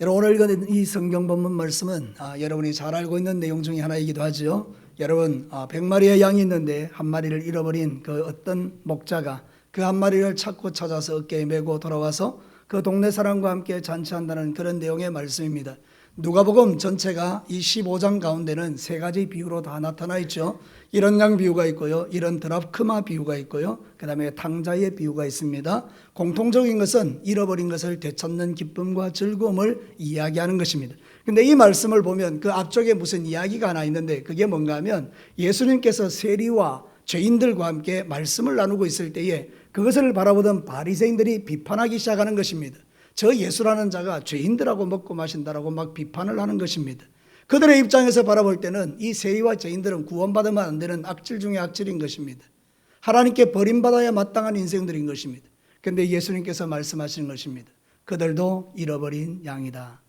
여러분 오늘 읽은 이 성경 본문 말씀은 아, 여러분이 잘 알고 있는 내용 중에 하나이기도 하죠. 여러분 아, 100마리의 양이 있는데 한 마리를 잃어버린 그 어떤 목자가 그 한 마리를 찾고 찾아서 어깨에 메고 돌아와서 그 동네 사람과 함께 잔치한다는 그런 내용의 말씀입니다. 누가복음 전체가 이 15장 가운데는 세 가지 비유로 다 나타나 있죠. 이런 양 비유가 있고요. 이런 드라크마 비유가 있고요. 그 다음에 탕자의 비유가 있습니다. 공통적인 것은 잃어버린 것을 되찾는 기쁨과 즐거움을 이야기하는 것입니다. 근데 이 말씀을 보면 그 앞쪽에 무슨 이야기가 하나 있는데 그게 뭔가 하면 예수님께서 세리와 죄인들과 함께 말씀을 나누고 있을 때에 그것을 바라보던 바리새인들이 비판하기 시작하는 것입니다. 저 예수라는 자가 죄인들하고 먹고 마신다라고 막 비판을 하는 것입니다. 그들의 입장에서 바라볼 때는 이 세리와 죄인들은 구원받으면 안 되는 악질 중의 악질인 것입니다. 하나님께 버림받아야 마땅한 인생들인 것입니다. 그런데 예수님께서 말씀하시는 것입니다. 그들도 잃어버린 양이다.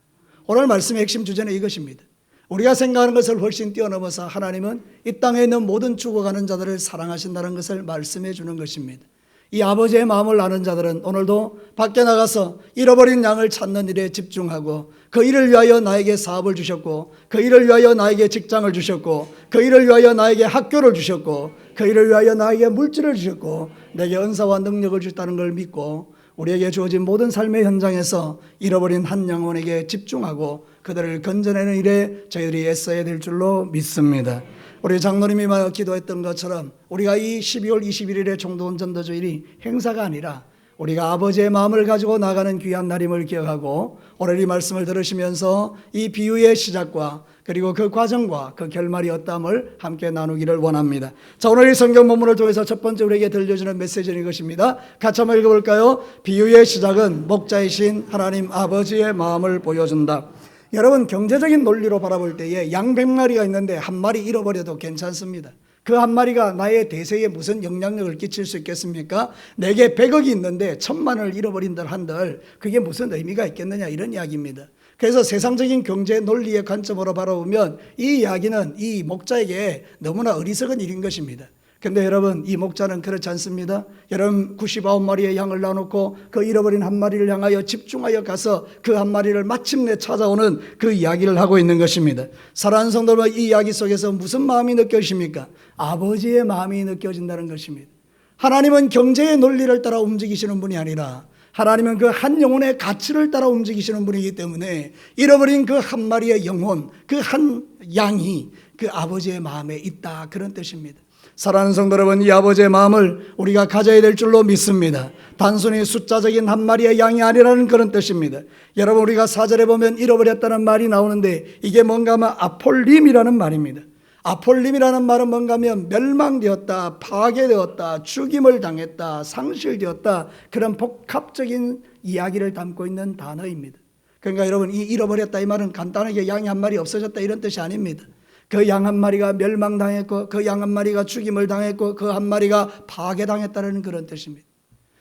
오늘 말씀의 핵심 주제는 이것입니다. 우리가 생각하는 것을 훨씬 뛰어넘어서 하나님은 이 땅에 있는 모든 죽어가는 자들을 사랑하신다는 것을 말씀해 주는 것입니다. 이 아버지의 마음을 아는 자들은 오늘도 밖에 나가서 잃어버린 양을 찾는 일에 집중하고 그 일을 위하여 나에게 사업을 주셨고 그 일을 위하여 나에게 직장을 주셨고 그 일을 위하여 나에게 학교를 주셨고 그 일을 위하여 나에게 물질을 주셨고 내게 은사와 능력을 주셨다는 걸 믿고 우리에게 주어진 모든 삶의 현장에서 잃어버린 한 영혼에게 집중하고 그들을 건져내는 일에 저희들이 애써야 될 줄로 믿습니다. 우리 장로님이 말 기도했던 것처럼 우리가 이 12월 21일의 총도원 전도주일이 행사가 아니라 우리가 아버지의 마음을 가지고 나가는 귀한 날임을 기억하고 오늘 이 말씀을 들으시면서 이 비유의 시작과 그리고 그 과정과 그 결말이 어떠함을 함께 나누기를 원합니다. 자, 오늘 이 성경 본문을 통해서 첫 번째 우리에게 들려주는 메시지는 이것입니다. 같이 한번 읽어볼까요? 비유의 시작은 목자이신 하나님 아버지의 마음을 보여준다. 여러분 경제적인 논리로 바라볼 때에 양 100마리가 있는데 한 마리 잃어버려도 괜찮습니다. 그 한 마리가 나의 대세에 무슨 영향력을 끼칠 수 있겠습니까? 내게 100억이 있는데 천만을 잃어버린들 한들 그게 무슨 의미가 있겠느냐 이런 이야기입니다. 그래서 세상적인 경제 논리의 관점으로 바라보면 이 이야기는 이 목자에게 너무나 어리석은 일인 것입니다. 근데 여러분 이 목자는 그렇지 않습니다. 여러분 99마리의 양을 나놓고 그 잃어버린 한 마리를 향하여 집중하여 가서 그 한 마리를 마침내 찾아오는 그 이야기를 하고 있는 것입니다. 사랑하는 성도들 이 이야기 속에서 무슨 마음이 느껴지십니까? 아버지의 마음이 느껴진다는 것입니다. 하나님은 경제의 논리를 따라 움직이시는 분이 아니라 하나님은 그 한 영혼의 가치를 따라 움직이시는 분이기 때문에 잃어버린 그 한 마리의 영혼, 그 한 양이 그 아버지의 마음에 있다 그런 뜻입니다. 사랑하는 성도 여러분, 이 아버지의 마음을 우리가 가져야 될 줄로 믿습니다. 단순히 숫자적인 한 마리의 양이 아니라는 그런 뜻입니다. 여러분, 우리가 사절에 보면 잃어버렸다는 말이 나오는데 이게 뭔가 하면 아폴림이라는 말입니다. 아폴림이라는 말은 뭔가 하면 멸망되었다, 파괴되었다, 죽임을 당했다, 상실되었다 그런 복합적인 이야기를 담고 있는 단어입니다. 그러니까 여러분 이 잃어버렸다 이 말은 간단하게 양이 한 마리 없어졌다 이런 뜻이 아닙니다. 그 양 한 마리가 멸망당했고 그 양 한 마리가 죽임을 당했고 그 한 마리가 파괴당했다는 그런 뜻입니다.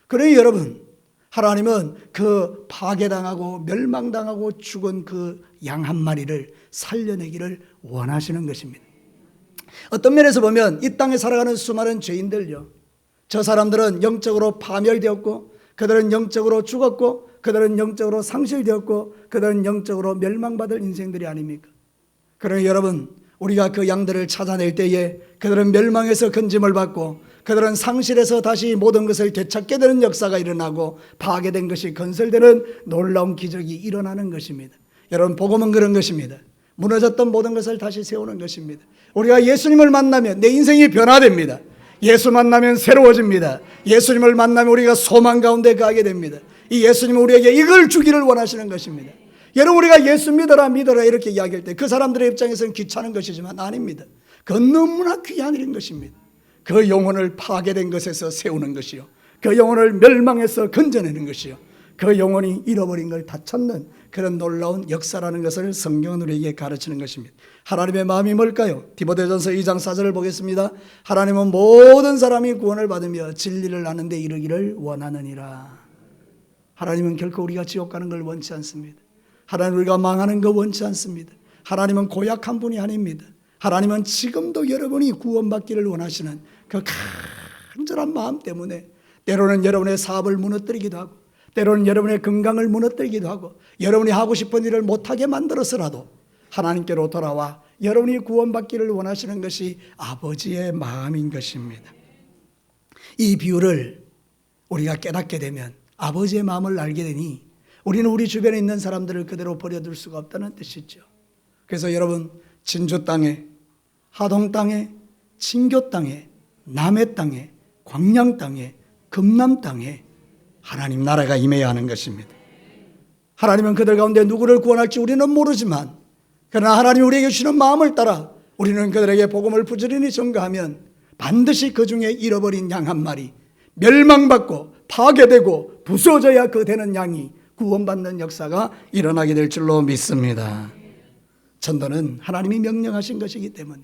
그러니 여러분 하나님은 그 파괴당하고 멸망당하고 죽은 그 양 한 마리를 살려내기를 원하시는 것입니다. 어떤 면에서 보면 이 땅에 살아가는 수많은 죄인들요. 저 사람들은 영적으로 파멸되었고 그들은 영적으로 죽었고 그들은 영적으로 상실되었고 그들은 영적으로 멸망받을 인생들이 아닙니까? 그러니 여러분 우리가 그 양들을 찾아낼 때에 그들은 멸망에서 건짐을 받고 그들은 상실에서 다시 모든 것을 되찾게 되는 역사가 일어나고 파괴된 것이 건설되는 놀라운 기적이 일어나는 것입니다. 여러분 복음은 그런 것입니다. 무너졌던 모든 것을 다시 세우는 것입니다. 우리가 예수님을 만나면 내 인생이 변화됩니다. 예수 만나면 새로워집니다. 예수님을 만나면 우리가 소망 가운데 가게 됩니다. 이 예수님은 우리에게 이걸 주기를 원하시는 것입니다. 여러분 우리가 예수 믿어라 믿어라 이렇게 이야기할 때 그 사람들의 입장에서는 귀찮은 것이지만 아닙니다. 그건 너무나 귀한 일인 것입니다. 그 영혼을 파괴된 것에서 세우는 것이요. 그 영혼을 멸망해서 건져내는 것이요. 그 영혼이 잃어버린 걸다 찾는 그런 놀라운 역사라는 것을 성경은 우리에게 가르치는 것입니다. 하나님의 마음이 뭘까요? 디모데전서 2장 4절을 보겠습니다. 하나님은 모든 사람이 구원을 받으며 진리를 아는 데 이르기를 원하느니라. 하나님은 결코 우리가 지옥 가는 걸 원치 않습니다. 하나님 우리가 망하는 거 원치 않습니다. 하나님은 고약한 분이 아닙니다. 하나님은 지금도 여러분이 구원받기를 원하시는 그 간절한 마음 때문에 때로는 여러분의 사업을 무너뜨리기도 하고 때로는 여러분의 건강을 무너뜨리기도 하고 여러분이 하고 싶은 일을 못하게 만들어서라도 하나님께로 돌아와 여러분이 구원받기를 원하시는 것이 아버지의 마음인 것입니다. 이 비유를 우리가 깨닫게 되면 아버지의 마음을 알게 되니 우리는 우리 주변에 있는 사람들을 그대로 버려둘 수가 없다는 뜻이죠. 그래서 여러분 진주 땅에 하동 땅에 친교 땅에 남해 땅에 광양 땅에 금남 땅에 하나님 나라가 임해야 하는 것입니다. 하나님은 그들 가운데 누구를 구원할지 우리는 모르지만 그러나 하나님 우리에게 주시는 마음을 따라 우리는 그들에게 복음을 부지런히 전가하면 반드시 그 중에 잃어버린 양 한 마리 멸망받고 파괴되고 부서져야 그 되는 양이 구원받는 역사가 일어나게 될 줄로 믿습니다. 전도는 하나님이 명령하신 것이기 때문에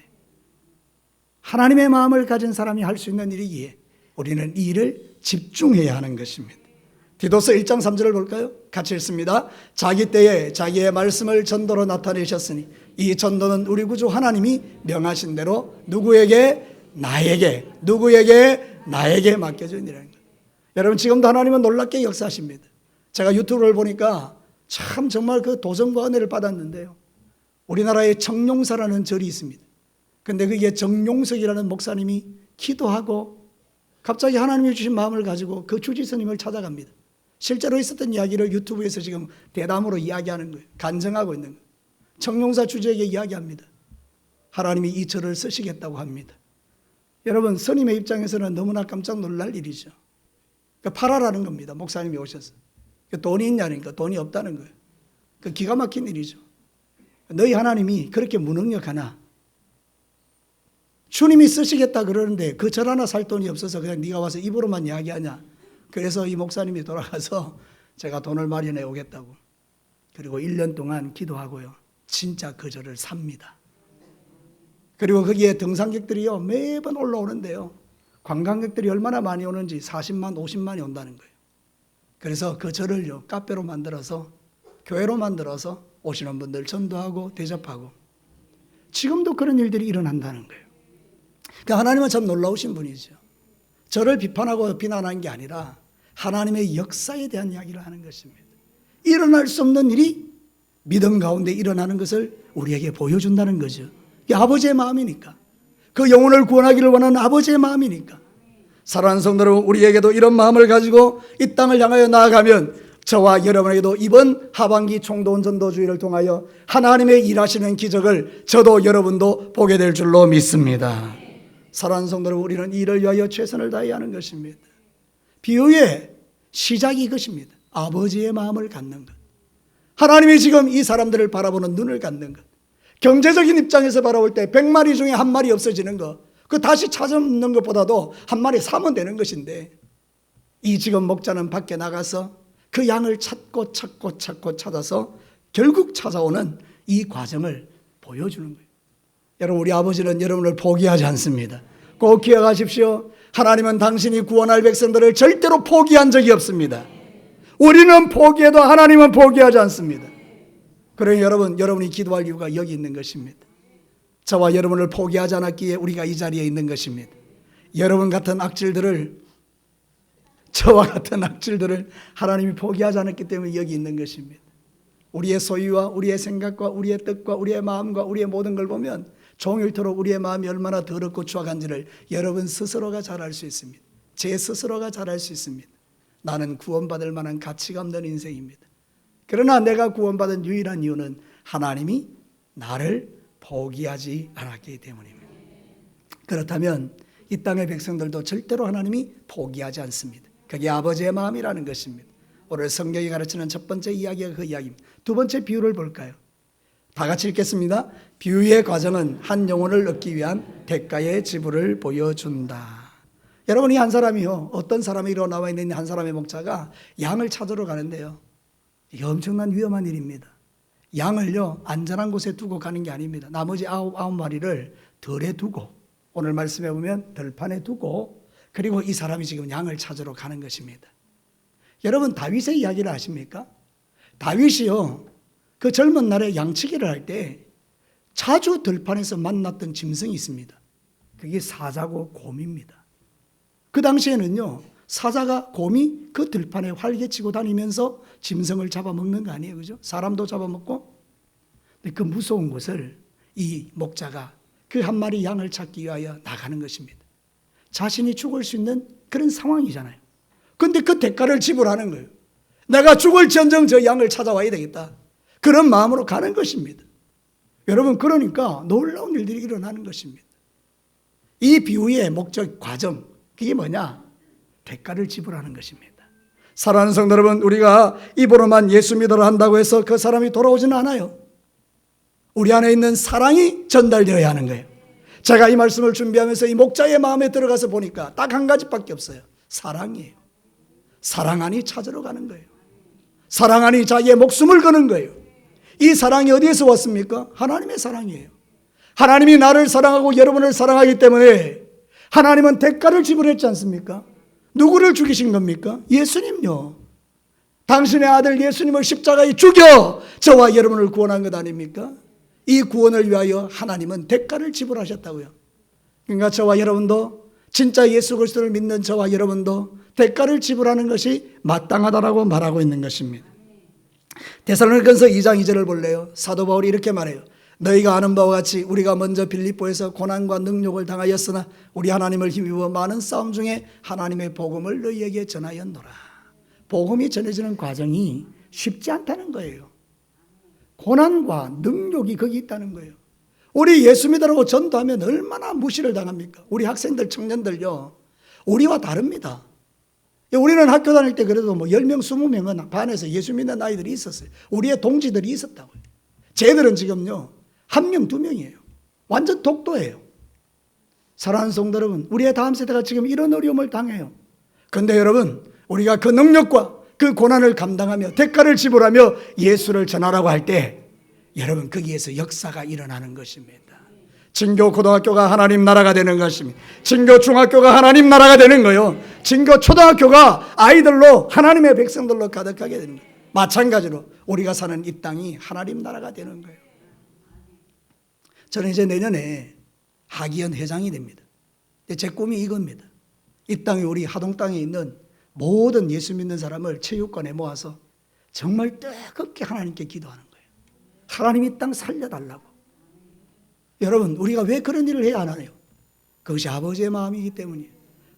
하나님의 마음을 가진 사람이 할 수 있는 일이기에 우리는 이 일을 집중해야 하는 것입니다. 디도서 1장 3절을 볼까요? 같이 읽습니다. 자기 때에 자기의 말씀을 전도로 나타내셨으니 이 전도는 우리 구주 하나님이 명하신 대로 누구에게 나에게 누구에게 나에게 맡겨준이라는 것. 여러분 지금도 하나님은 놀랍게 역사하십니다. 제가 유튜브를 보니까 참 정말 그 도전과 은혜를 받았는데요. 우리나라에 정용사라는 절이 있습니다. 근데 그게 정용석이라는 목사님이 기도하고 갑자기 하나님이 주신 마음을 가지고 그 주지스님을 찾아갑니다. 실제로 있었던 이야기를 유튜브에서 지금 대담으로 이야기하는 거예요. 간증하고 있는 거예요. 정용사 주지에게 이야기합니다. 하나님이 이 절을 쓰시겠다고 합니다. 여러분, 스님의 입장에서는 너무나 깜짝 놀랄 일이죠. 그러니까 팔아라는 겁니다. 목사님이 오셔서. 그 돈이 있냐니까 돈이 없다는 거예요. 그 기가 막힌 일이죠. 너희 하나님이 그렇게 무능력하나 주님이 쓰시겠다 그러는데 그 절 하나 살 돈이 없어서 그냥 네가 와서 입으로만 이야기하냐. 그래서 이 목사님이 돌아가서 제가 돈을 마련해 오겠다고. 그리고 1년 동안 기도하고요. 진짜 그 절을 삽니다. 그리고 거기에 등산객들이요. 매번 올라오는데요. 관광객들이 얼마나 많이 오는지 40만, 50만이 온다는 거예요. 그래서 그 절을요. 카페로 만들어서 교회로 만들어서 오시는 분들 전도하고 대접하고 지금도 그런 일들이 일어난다는 거예요. 그러니까 하나님은 참 놀라우신 분이죠. 저를 비판하고 비난하는 게 아니라 하나님의 역사에 대한 이야기를 하는 것입니다. 일어날 수 없는 일이 믿음 가운데 일어나는 것을 우리에게 보여준다는 거죠. 아버지의 마음이니까. 그 영혼을 구원하기를 원하는 아버지의 마음이니까. 사랑하는 성도들 우리에게도 이런 마음을 가지고 이 땅을 향하여 나아가면 저와 여러분에게도 이번 하반기 총동 전도주의를 통하여 하나님의 일하시는 기적을 저도 여러분도 보게 될 줄로 믿습니다. 사랑하는 성도들 우리는 이를 위하여 최선을 다해야 하는 것입니다. 비유의 시작이 이것입니다. 아버지의 마음을 갖는 것. 하나님이 지금 이 사람들을 바라보는 눈을 갖는 것. 경제적인 입장에서 바라볼 때 100마리 중에 한 마리 없어지는 것. 그 다시 찾는 것보다도 한 마리 사면 되는 것인데 이 지금 목자는 밖에 나가서 그 양을 찾고 찾고 찾고 찾아서 결국 찾아오는 이 과정을 보여주는 거예요. 여러분 우리 아버지는 여러분을 포기하지 않습니다. 꼭 기억하십시오. 하나님은 당신이 구원할 백성들을 절대로 포기한 적이 없습니다. 우리는 포기해도 하나님은 포기하지 않습니다. 그러니 여러분, 여러분이 기도할 이유가 여기 있는 것입니다. 저와 여러분을 포기하지 않았기에 우리가 이 자리에 있는 것입니다. 여러분 같은 악질들을 저와 같은 악질들을 하나님이 포기하지 않았기 때문에 여기 있는 것입니다. 우리의 소유와 우리의 생각과 우리의 뜻과 우리의 마음과 우리의 모든 걸 보면 종일토록 우리의 마음이 얼마나 더럽고 추악한지를 여러분 스스로가 잘 알 수 있습니다. 제 스스로가 잘 알 수 있습니다. 나는 구원받을 만한 가치가 없는 인생입니다. 그러나 내가 구원받은 유일한 이유는 하나님이 나를 포기하지 않았기 때문입니다. 그렇다면 이 땅의 백성들도 절대로 하나님이 포기하지 않습니다. 그게 아버지의 마음이라는 것입니다. 오늘 성경이 가르치는 첫 번째 이야기가 그 이야기입니다. 두 번째 비유를 볼까요? 다 같이 읽겠습니다. 비유의 과정은 한 영혼을 얻기 위한 대가의 지불을 보여준다. 여러분, 이 한 사람이요. 어떤 사람이 이러 나와 있는 한 사람의 목자가 양을 찾으러 가는데요. 이게 엄청난 위험한 일입니다. 양을요, 안전한 곳에 두고 가는 게 아닙니다. 나머지 아홉, 아홉 마리를 덜에 두고, 오늘 말씀해 보면 덜판에 두고, 그리고 이 사람이 지금 양을 찾으러 가는 것입니다. 여러분, 다윗의 이야기를 아십니까? 다윗이요, 그 젊은 날에 양치기를 할 때 자주 들판에서 만났던 짐승이 있습니다. 그게 사자고 곰입니다. 그 당시에는요, 사자가 곰이 그 들판에 활개치고 다니면서 짐승을 잡아먹는 거 아니에요. 그죠? 사람도 잡아먹고. 그 무서운 곳을 이 목자가 그 한 마리 양을 찾기 위하여 나가는 것입니다. 자신이 죽을 수 있는 그런 상황이잖아요. 근데 그 대가를 지불하는 거예요. 내가 죽을지언정 저 양을 찾아와야 되겠다. 그런 마음으로 가는 것입니다. 여러분, 그러니까 놀라운 일들이 일어나는 것입니다. 이 비유의 목적 과정, 그게 뭐냐? 대가를 지불하는 것입니다. 사랑하는 성도 여러분, 우리가 입으로만 예수 믿으러 한다고 해서 그 사람이 돌아오지는 않아요. 우리 안에 있는 사랑이 전달되어야 하는 거예요. 제가 이 말씀을 준비하면서 이 목자의 마음에 들어가서 보니까 딱 한 가지밖에 없어요. 사랑이에요. 사랑하니 찾으러 가는 거예요. 사랑하니 자기의 목숨을 거는 거예요. 이 사랑이 어디에서 왔습니까? 하나님의 사랑이에요. 하나님이 나를 사랑하고 여러분을 사랑하기 때문에 하나님은 대가를 지불했지 않습니까? 누구를 죽이신 겁니까? 예수님요. 당신의 아들 예수님을 십자가에 죽여 저와 여러분을 구원한 것 아닙니까? 이 구원을 위하여 하나님은 대가를 지불하셨다고요. 그러니까 저와 여러분도 진짜 예수 그리스도를 믿는 저와 여러분도 대가를 지불하는 것이 마땅하다라고 말하고 있는 것입니다. 데살로니가서 2장 2절을 볼래요. 사도 바울이 이렇게 말해요. 너희가 아는 바와 같이 우리가 먼저 빌립보에서 고난과 능력을 당하였으나 우리 하나님을 힘입어 많은 싸움 중에 하나님의 복음을 너희에게 전하였노라. 복음이 전해지는 과정이 쉽지 않다는 거예요. 고난과 능력이 거기 있다는 거예요. 우리 예수 믿으라고 전도하면 얼마나 무시를 당합니까? 우리 학생들, 청년들요. 우리와 다릅니다. 우리는 학교 다닐 때 그래도 뭐 10명, 20명은 반에서 예수 믿는 아이들이 있었어요. 우리의 동지들이 있었다고요. 쟤들은 지금요, 한 명, 두 명이에요. 완전 독도예요. 사랑하는 성도 여러분, 우리의 다음 세대가 지금 이런 어려움을 당해요. 근데 여러분, 우리가 그 능력과 그 고난을 감당하며 대가를 지불하며 예수를 전하라고 할 때 여러분 거기에서 역사가 일어나는 것입니다. 진교 고등학교가 하나님 나라가 되는 것입니다. 진교 중학교가 하나님 나라가 되는 거요. 진교 초등학교가 아이들로 하나님의 백성들로 가득하게 거예요. 마찬가지로 우리가 사는 이 땅이 하나님 나라가 되는 거예요. 저는 이제 내년에 하기현 회장이 됩니다. 제 꿈이 이겁니다. 이 땅에 우리 하동 땅에 있는 모든 예수 믿는 사람을 체육관에 모아서 정말 뜨겁게 하나님께 기도하는 거예요. 하나님 이 땅 살려달라고. 여러분, 우리가 왜 그런 일을 해야 하나요? 그것이 아버지의 마음이기 때문이에요.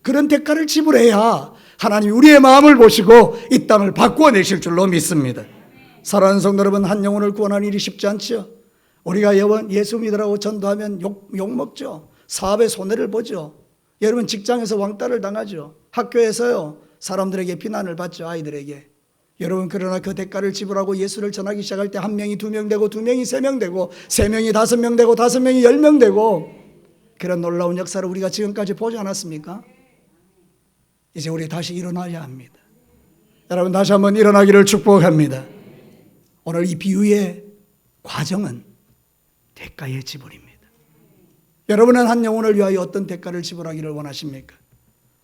그런 대가를 지불해야 하나님 우리의 마음을 보시고 이 땅을 바꾸어 내실 줄로 믿습니다. 사랑하는 성도 여러분, 한 영혼을 구원하는 일이 쉽지 않죠. 우리가 예수 믿으라고 전도하면 욕, 욕 먹죠. 사업에 손해를 보죠. 여러분 직장에서 왕따를 당하죠. 학교에서요. 사람들에게 비난을 받죠. 아이들에게. 여러분 그러나 그 대가를 지불하고 예수를 전하기 시작할 때 한 명이 두 명 되고 두 명이 세 명 되고 세 명이 다섯 명 되고 다섯 명이 열 명 되고 그런 놀라운 역사를 우리가 지금까지 보지 않았습니까? 이제 우리 다시 일어나야 합니다. 여러분 다시 한번 일어나기를 축복합니다. 오늘 이 비유의 과정은 대가의 지불입니다. 여러분은 한 영혼을 위하여 어떤 대가를 지불하기를 원하십니까?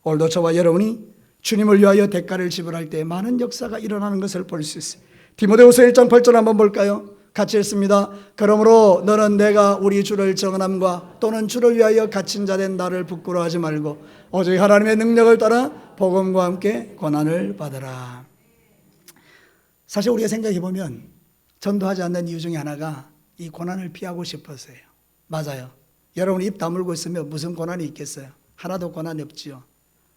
오늘도 저와 여러분이 주님을 위하여 대가를 지불할 때 많은 역사가 일어나는 것을 볼 수 있어요. 디모데후서 1장 8절 한번 볼까요? 같이 읽습니다. 그러므로 너는 내가 우리 주를 정함과 또는 주를 위하여 갇힌 자 된 나를 부끄러워하지 말고 오직 하나님의 능력을 따라 복음과 함께 고난을 받으라. 사실 우리가 생각해 보면 전도하지 않는 이유 중에 하나가 이 고난을 피하고 싶어서요. 맞아요. 여러분 입 다물고 있으면 무슨 고난이 있겠어요? 하나도 고난이 없지요.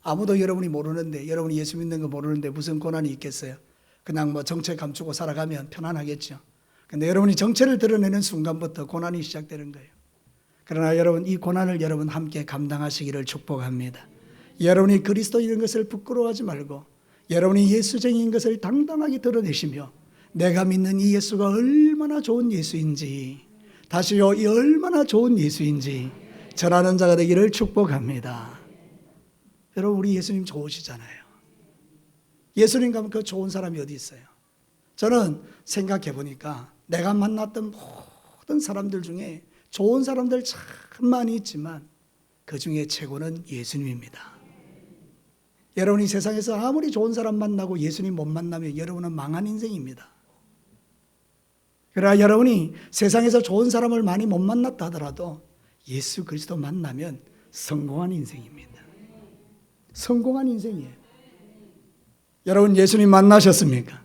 아무도 여러분이 모르는데 여러분이 예수 믿는 거 모르는데 무슨 고난이 있겠어요? 그냥 뭐 정체 감추고 살아가면 편안하겠죠. 근데 여러분이 정체를 드러내는 순간부터 고난이 시작되는 거예요. 그러나 여러분 이 고난을 여러분 함께 감당하시기를 축복합니다. 여러분이 그리스도인 것을 부끄러워하지 말고 여러분이 예수쟁인 것을 당당하게 드러내시며 내가 믿는 이 예수가 얼마나 좋은 예수인지 다시요 이 얼마나 좋은 예수인지 전하는 자가 되기를 축복합니다. 여러분 우리 예수님 좋으시잖아요. 예수님 가면 그 좋은 사람이 어디 있어요? 저는 생각해 보니까 내가 만났던 모든 사람들 중에 좋은 사람들 참 많이 있지만 그 중에 최고는 예수님입니다. 여러분이 세상에서 아무리 좋은 사람 만나고 예수님 못 만나면 여러분은 망한 인생입니다. 그러나 여러분이 세상에서 좋은 사람을 많이 못 만났다 하더라도 예수 그리스도 만나면 성공한 인생입니다. 성공한 인생이에요. 여러분 예수님 만나셨습니까?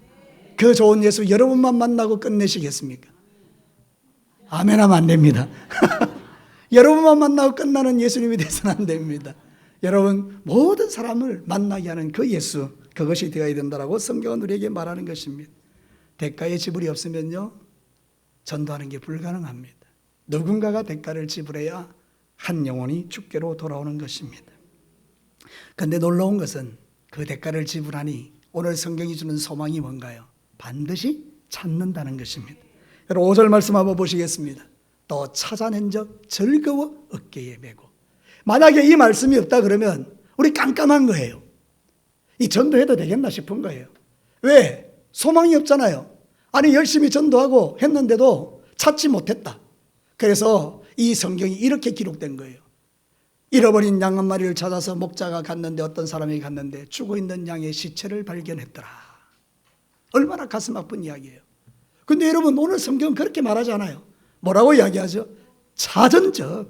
그 좋은 예수 여러분만 만나고 끝내시겠습니까? 아멘 하면 안 됩니다. 여러분만 만나고 끝나는 예수님이 돼서는 안 됩니다. 여러분 모든 사람을 만나게 하는 그 예수 그것이 되어야 된다라고 성경은 우리에게 말하는 것입니다. 대가의 지불이 없으면요 전도하는 게 불가능합니다. 누군가가 대가를 지불해야 한 영혼이 주께로 돌아오는 것입니다. 근데 놀라운 것은 그 대가를 지불하니 오늘 성경이 주는 소망이 뭔가요? 반드시 찾는다는 것입니다. 여러분 5절 말씀 한번 보시겠습니다. 또 찾아낸 적 즐거워 어깨에 메고 만약에 이 말씀이 없다 그러면 우리 깜깜한 거예요. 이 전도해도 되겠나 싶은 거예요. 왜? 소망이 없잖아요. 아니 열심히 전도하고 했는데도 찾지 못했다. 그래서 이 성경이 이렇게 기록된 거예요. 잃어버린 양 한 마리를 찾아서 목자가 갔는데 어떤 사람이 갔는데 죽어 있는 양의 시체를 발견했더라. 얼마나 가슴 아픈 이야기예요. 근데 여러분 오늘 성경은 그렇게 말하지 않아요. 뭐라고 이야기하죠? 찾은 적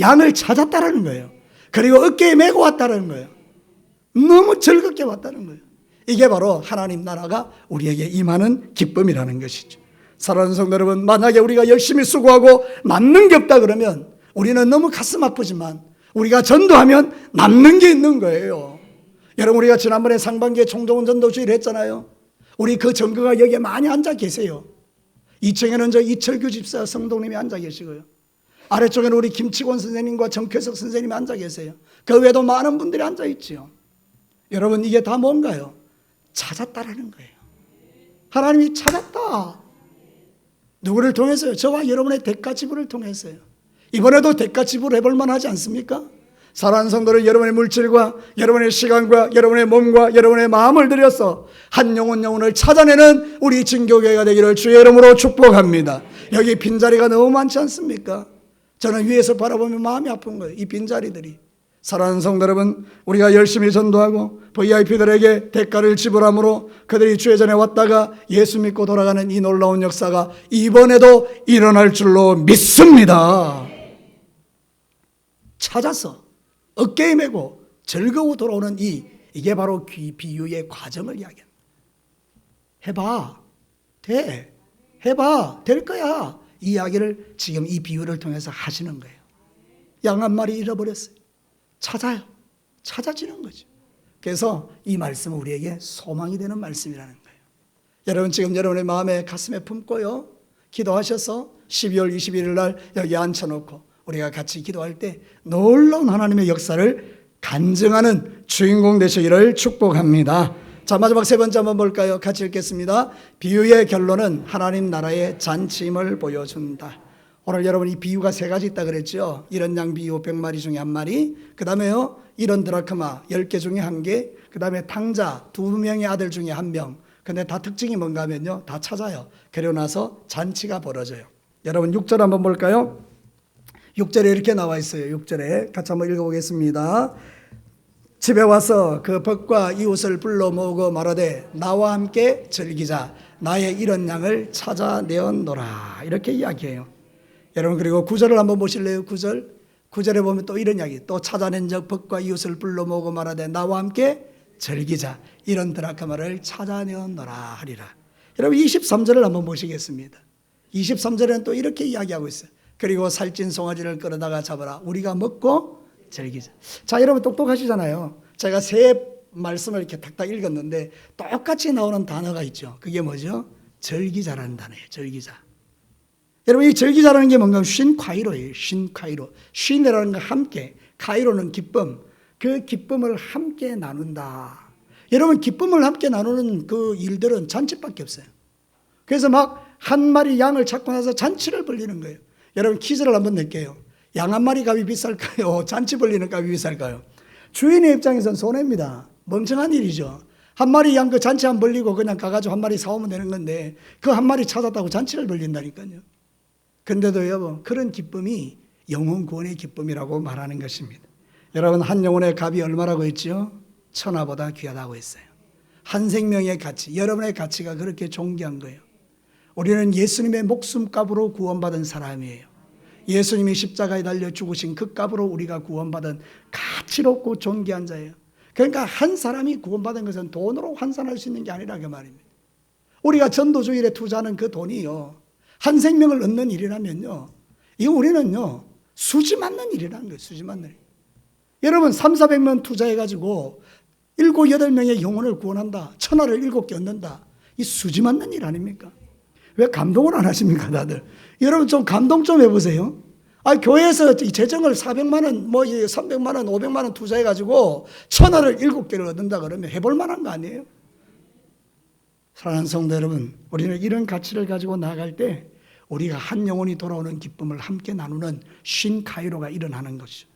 양을 찾았다라는 거예요. 그리고 어깨에 메고 왔다는 거예요. 너무 즐겁게 왔다는 거예요. 이게 바로 하나님 나라가 우리에게 임하는 기쁨이라는 것이죠. 사랑하는 성도 여러분, 만약에 우리가 열심히 수고하고 남는 게 없다 그러면 우리는 너무 가슴 아프지만 우리가 전도하면 남는 게 있는 거예요. 여러분 우리가 지난번에 상반기에 총동원 전도주의를 했잖아요. 우리 그 전교가 여기에 많이 앉아 계세요. 2층에는 저 이철규 집사 성도님이 앉아 계시고요. 아래쪽에는 우리 김치권 선생님과 정쾌석 선생님이 앉아 계세요. 그 외에도 많은 분들이 앉아 있지요. 여러분 이게 다 뭔가요? 찾았다라는 거예요. 하나님이 찾았다. 누구를 통해서요? 저와 여러분의 대가 지불을 통해서요. 이번에도 대가 지불 해볼 만하지 않습니까? 사랑하는 성도를 여러분의 물질과 여러분의 시간과 여러분의 몸과 여러분의 마음을 들여서 한 영혼 영혼을 찾아내는 우리 진교교회가 되기를 주의 이름으로 축복합니다. 여기 빈자리가 너무 많지 않습니까? 저는 위에서 바라보면 마음이 아픈 거예요. 이 빈자리들이. 사랑하는 성도 여러분, 우리가 열심히 전도하고 VIP들에게 대가를 지불함으로 그들이 주의 전에 왔다가 예수 믿고 돌아가는 이 놀라운 역사가 이번에도 일어날 줄로 믿습니다. 찾아서 어깨에 메고 즐거워 돌아오는 이 이게 바로 귀 비유의 과정을 이야기합니다. 해봐, 돼, 해봐, 될 거야. 이 이야기를 지금 이 비유를 통해서 하시는 거예요. 양 한 마리 잃어버렸어요. 찾아요. 찾아지는 거죠. 그래서 이 말씀은 우리에게 소망이 되는 말씀이라는 거예요. 여러분 지금 여러분의 마음에 가슴에 품고요. 기도하셔서 12월 21일 날 여기 앉혀놓고 우리가 같이 기도할 때 놀라운 하나님의 역사를 간증하는 주인공 되시기를 축복합니다. 자, 마지막 세 번째 한번 볼까요? 같이 읽겠습니다. 비유의 결론은 하나님 나라의 잔치임을 보여준다. 오늘 여러분 이 비유가 세 가지 있다 그랬죠? 이런 양 비유 100마리 중에 한 마리, 그 다음에요, 이런 드라크마 10개 중에 한 개, 그 다음에 탕자 두 명의 아들 중에 한 명. 근데 다 특징이 뭔가 하면요, 다 찾아요. 그리고 나서 잔치가 벌어져요. 여러분 6절 한번 볼까요? 6절에 이렇게 나와 있어요. 6절에 같이 한번 읽어 보겠습니다. 집에 와서 그 벗과 이웃을 불러 모으고 말하되 나와 함께 즐기자 나의 이런 양을 찾아내었노라 이렇게 이야기해요. 여러분 그리고 구절을 한번 보실래요? 구절 구절에 보면 또 이런 이야기 또 찾아낸 적 벗과 이웃을 불러 모으고 말하되 나와 함께 즐기자 이런 드라크마를 찾아내었노라 하리라. 여러분 23절을 한번 보시겠습니다. 23절에는 또 이렇게 이야기하고 있어요. 그리고 살찐 송아지를 끌어다가 잡아라. 우리가 먹고 즐기자. 자, 여러분 똑똑하시잖아요. 제가 세 말씀을 이렇게 탁탁 읽었는데 똑같이 나오는 단어가 있죠. 그게 뭐죠? 즐기자라는 단어예요. 즐기자. 여러분 이 즐기자라는 게 뭔가 쉰 카이로예요. 쉰 카이로. 쉰이라는 건 함께, 카이로는 기쁨. 그 기쁨을 함께 나눈다. 여러분 기쁨을 함께 나누는 그 일들은 잔치밖에 없어요. 그래서 막 한 마리 양을 찾고 나서 잔치를 벌리는 거예요. 여러분 퀴즈를 한번 낼게요. 양 한 마리 값이 비쌀까요? 잔치 벌리는 값이 비쌀까요? 주인의 입장에선 손해입니다. 멍청한 일이죠. 한 마리 양 그 잔치 안 벌리고 그냥 가가지고 한 마리 사오면 되는 건데 그 한 마리 찾았다고 잔치를 벌린다니까요. 근데도 여보 그런 기쁨이 영혼 구원의 기쁨이라고 말하는 것입니다. 여러분 한 영혼의 값이 얼마라고 했죠? 천하보다 귀하다고 했어요. 한 생명의 가치, 여러분의 가치가 그렇게 존귀한 거예요. 우리는 예수님의 목숨값으로 구원받은 사람이에요. 예수님이 십자가에 달려 죽으신 그 값으로 우리가 구원받은 가치롭고 존귀한 자예요. 그러니까 한 사람이 구원받은 것은 돈으로 환산할 수 있는 게 아니라 그 말입니다. 우리가 전도주일에 투자하는 그 돈이요. 한 생명을 얻는 일이라면요. 이거 우리는요. 수지 맞는 일이라는 거예요. 수지 맞는 일. 여러분 3, 400명 투자해 가지고 일곱, 여덟 명의 영혼을 구원한다. 천하를 일곱 개 얻는다. 이 수지 맞는 일 아닙니까? 왜 감동을 안 하십니까, 다들? 여러분 좀 감동 좀 해보세요. 아, 교회에서 이 재정을 400만 원, 뭐 300만 원, 500만 원 투자해 가지고 천하를 일곱 개를 얻는다 그러면 해볼 만한 거 아니에요? 사랑하는 성도 여러분, 우리는 이런 가치를 가지고 나갈 때 우리가 한 영혼이 돌아오는 기쁨을 함께 나누는 쉰 카이로가 일어나는 것이죠.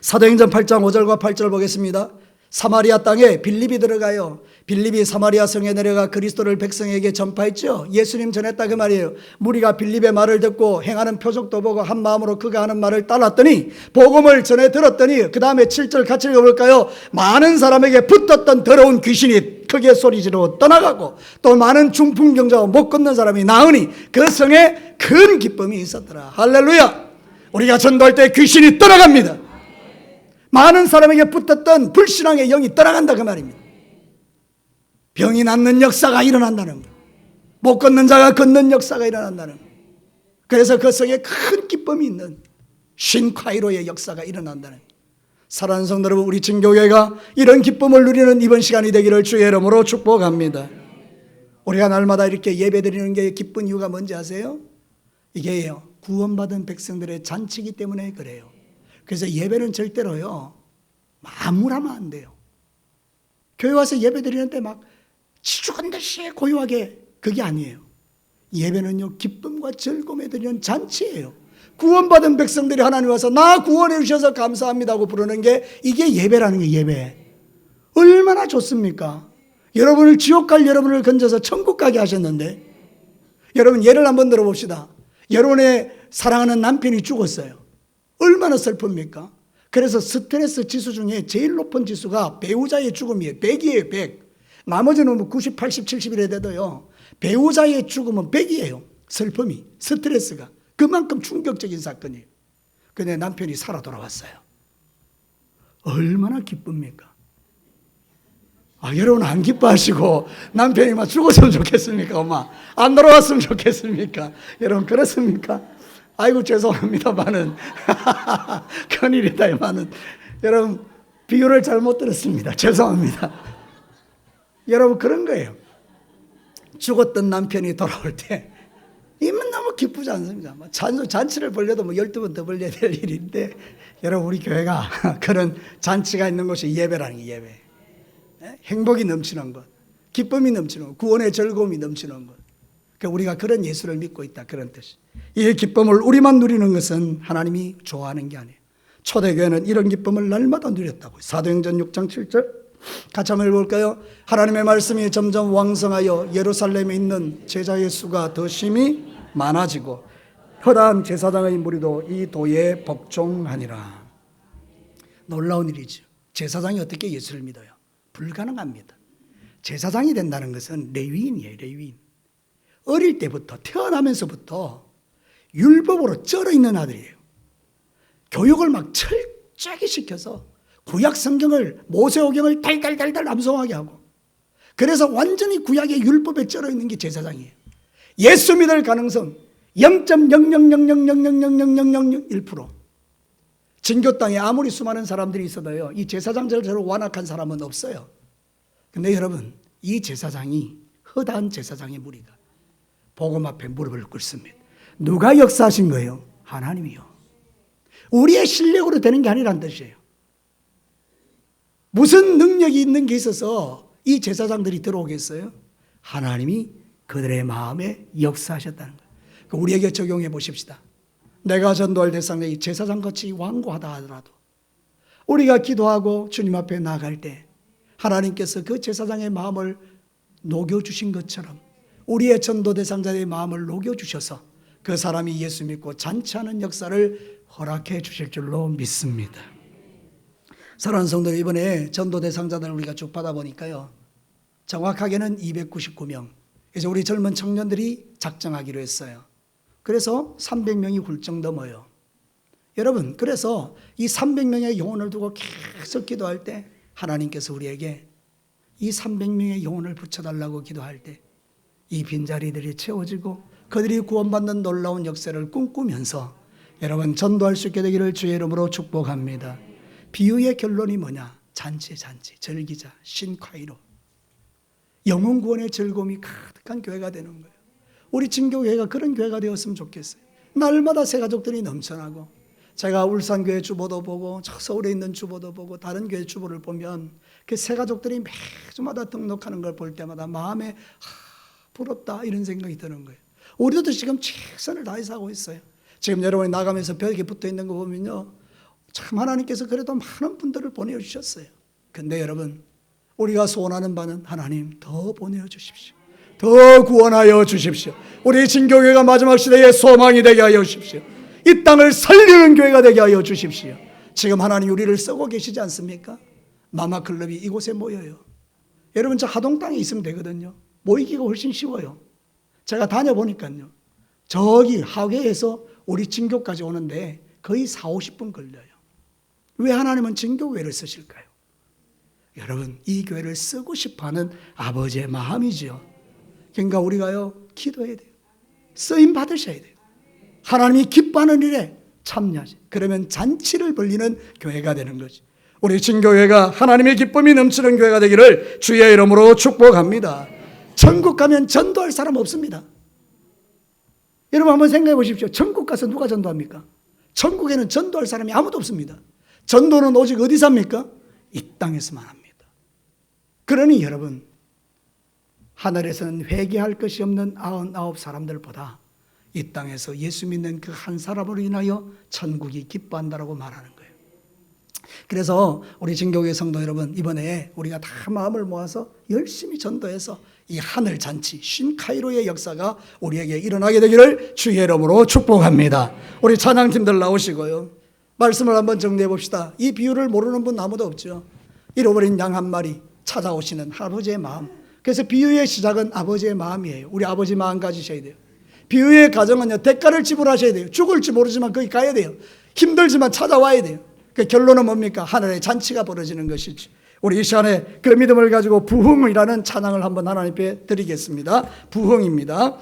사도행전 8장 5절과 8절 보겠습니다. 사마리아 땅에 빌립이 들어가요. 빌립이 사마리아 성에 내려가 그리스도를 백성에게 전파했죠. 예수님 전했다 그 말이에요. 무리가 빌립의 말을 듣고 행하는 표적도 보고 한 마음으로 그가 하는 말을 따랐더니 복음을 전해 들었더니 그 다음에 7절 같이 읽어볼까요? 많은 사람에게 붙었던 더러운 귀신이 크게 소리 지르고 떠나가고 또 많은 중풍병자와 못 걷는 사람이 나으니 그 성에 큰 기쁨이 있었더라. 할렐루야. 우리가 전도할 때 귀신이 떠나갑니다. 많은 사람에게 붙었던 불신앙의 영이 떠나간다 그 말입니다. 병이 낫는 역사가 일어난다는 거. 못 걷는 자가 걷는 역사가 일어난다는 거. 그래서 그 성에 큰 기쁨이 있는 신카이로의 역사가 일어난다는 거. 사랑하는 성도 여러분, 우리 진교회가 이런 기쁨을 누리는 이번 시간이 되기를 주의 이름으로 축복합니다. 우리가 날마다 이렇게 예배드리는 게 기쁜 이유가 뭔지 아세요? 이게요. 구원받은 백성들의 잔치기 때문에 그래요. 그래서 예배는 절대로요. 마무하면 안 돼요. 교회 와서 예배 드리는데 막 지죽은 듯이 고요하게 그게 아니에요. 예배는요. 기쁨과 즐거움에 드리는 잔치예요. 구원받은 백성들이 하나님 와서 나 구원해 주셔서 감사합니다고 부르는 게 이게 예배라는 게 예배. 얼마나 좋습니까? 여러분을 지옥 갈 여러분을 건져서 천국 가게 하셨는데 여러분 예를 한번 들어봅시다. 여러분의 사랑하는 남편이 죽었어요. 얼마나 슬픕니까? 그래서 스트레스 지수 중에 제일 높은 지수가 배우자의 죽음이에요. 100이에요, 100. 나머지는 뭐 90, 80, 70이래 돼도요. 배우자의 죽음은 100이에요. 슬픔이, 스트레스가. 그만큼 충격적인 사건이에요. 근데 남편이 살아 돌아왔어요. 얼마나 기쁩니까? 아, 여러분 안 기뻐하시고 남편이 막 죽었으면 좋겠습니까, 엄마? 안 돌아왔으면 좋겠습니까? 여러분 그렇습니까? 아이고 죄송합니다만은 큰일이다만은 여러분 비유를 잘못 들었습니다. 죄송합니다. 여러분 그런 거예요. 죽었던 남편이 돌아올 때 이면 너무 기쁘지 않습니까? 뭐 잔, 잔치를 벌려도 뭐 12번 더 벌려야 될 일인데 여러분 우리 교회가 그런 잔치가 있는 곳이 예배라는 게 예배. 예? 행복이 넘치는 것, 기쁨이 넘치는 것, 구원의 즐거움이 넘치는 것. 그러니까 우리가 그런 예수를 믿고 있다 그런 뜻이. 이 기쁨을 우리만 누리는 것은 하나님이 좋아하는 게 아니에요. 초대교회는 이런 기쁨을 날마다 누렸다고. 사도행전 6장 7절 같이 한번 읽어볼까요? 하나님의 말씀이 점점 왕성하여 예루살렘에 있는 제자의 수가 더 심히 많아지고 허다한 제사장의 무리도 이 도에 복종하니라. 놀라운 일이죠. 제사장이 어떻게 예수를 믿어요? 불가능합니다. 제사장이 된다는 것은 레위인이에요, 레위인. 어릴 때부터 태어나면서부터 율법으로 쩔어 있는 아들이에요. 교육을 막 철저하게 시켜서 구약 성경을 모세오경을 달달달달 암송하게 하고 그래서 완전히 구약의 율법에 쩔어 있는 게 제사장이에요. 예수 믿을 가능성 0.00000000001% 진교 땅에 아무리 수많은 사람들이 있어도요. 이 제사장 절대로 완악한 사람은 없어요. 근데 여러분, 이 제사장이 허다한 제사장의 무리가 복음 앞에 무릎을 꿇습니다. 누가 역사하신 거예요? 하나님이요. 우리의 실력으로 되는 게 아니란 뜻이에요. 무슨 능력이 있는 게 있어서 이 제사장들이 들어오겠어요? 하나님이 그들의 마음에 역사하셨다는 거예요. 우리에게 적용해 보십시다. 내가 전도할 대상이 제사장 같이 완고하다 하더라도 우리가 기도하고 주님 앞에 나갈 때 하나님께서 그 제사장의 마음을 녹여주신 것처럼 우리의 전도 대상자의 마음을 녹여주셔서 그 사람이 예수 믿고 잔치하는 역사를 허락해 주실 줄로 믿습니다. 사랑하는 성도 이번에 전도 대상자들 우리가 쭉 받아보니까요. 정확하게는 299명. 이제 우리 젊은 청년들이 작정하기로 했어요. 그래서 300명이 훌쩍 넘어요. 여러분, 그래서 이 300명의 영혼을 두고 계속 기도할 때 하나님께서 우리에게 이 300명의 영혼을 붙여달라고 기도할 때 이 빈자리들이 채워지고 그들이 구원받는 놀라운 역사를 꿈꾸면서 여러분 전도할 수 있게 되기를 주의 이름으로 축복합니다. 비유의 결론이 뭐냐? 잔치 잔치 절기자 신과이로 영혼 구원의 즐거움이 가득한 교회가 되는 거예요. 우리 진교회가 그런 교회가 되었으면 좋겠어요. 날마다 새 가족들이 넘쳐나고 제가 울산교회 주보도 보고 저 서울에 있는 주보도 보고 다른 교회 주보를 보면 그 새 가족들이 매주마다 등록하는 걸 볼 때마다 마음에 하, 부럽다 이런 생각이 드는 거예요. 우리도 지금 최선을 다해서 하고 있어요. 지금 여러분이 나가면서 벽에 붙어 있는 거 보면요. 참 하나님께서 그래도 많은 분들을 보내주셨어요. 근데 여러분 우리가 소원하는 바는 하나님 더 보내주십시오. 더 구원하여 주십시오. 우리 진교회가 마지막 시대의 소망이 되게 하여 주십시오. 이 땅을 살리는 교회가 되게 하여 주십시오. 지금 하나님 우리를 쓰고 계시지 않습니까? 마마클럽이 이곳에 모여요. 여러분 저 하동 땅에 있으면 되거든요. 모이기가 훨씬 쉬워요. 제가 다녀보니까요. 저기 하계에서 우리 진교까지 오는데 거의 4, 50분 걸려요. 왜 하나님은 진교회를 쓰실까요? 여러분 이 교회를 쓰고 싶어 하는 아버지의 마음이죠. 그러니까 우리가요 기도해야 돼요. 쓰임 받으셔야 돼요. 하나님이 기뻐하는 일에 참여하시. 그러면 잔치를 벌리는 교회가 되는 거지. 우리 진교회가 하나님의 기쁨이 넘치는 교회가 되기를 주의 이름으로 축복합니다. 천국 가면 전도할 사람 없습니다. 여러분 한번 생각해 보십시오. 천국 가서 누가 전도합니까? 천국에는 전도할 사람이 아무도 없습니다. 전도는 오직 어디서 합니까? 이 땅에서만 합니다. 그러니 여러분, 하늘에서는 회개할 것이 없는 아흔아홉 사람들보다 이 땅에서 예수 믿는 그 한 사람으로 인하여 천국이 기뻐한다라고 말하는 거예요. 그래서 우리 진교회 성도 여러분 이번에 우리가 다 마음을 모아서 열심히 전도해서 이 하늘 잔치 신카이로의 역사가 우리에게 일어나게 되기를 주의 이름으로 축복합니다. 우리 찬양팀들 나오시고요. 말씀을 한번 정리해 봅시다. 이 비유를 모르는 분 아무도 없죠. 잃어버린 양 한 마리 찾아오시는 아버지의 마음. 그래서 비유의 시작은 아버지의 마음이에요. 우리 아버지 마음 가지셔야 돼요. 비유의 가정은요, 대가를 지불하셔야 돼요. 죽을지 모르지만 거기 가야 돼요. 힘들지만 찾아와야 돼요. 그 결론은 뭡니까? 하늘에 잔치가 벌어지는 것이지. 우리 이 시간에 그 믿음을 가지고 부흥이라는 찬양을 한번 하나님께 드리겠습니다. 부흥입니다.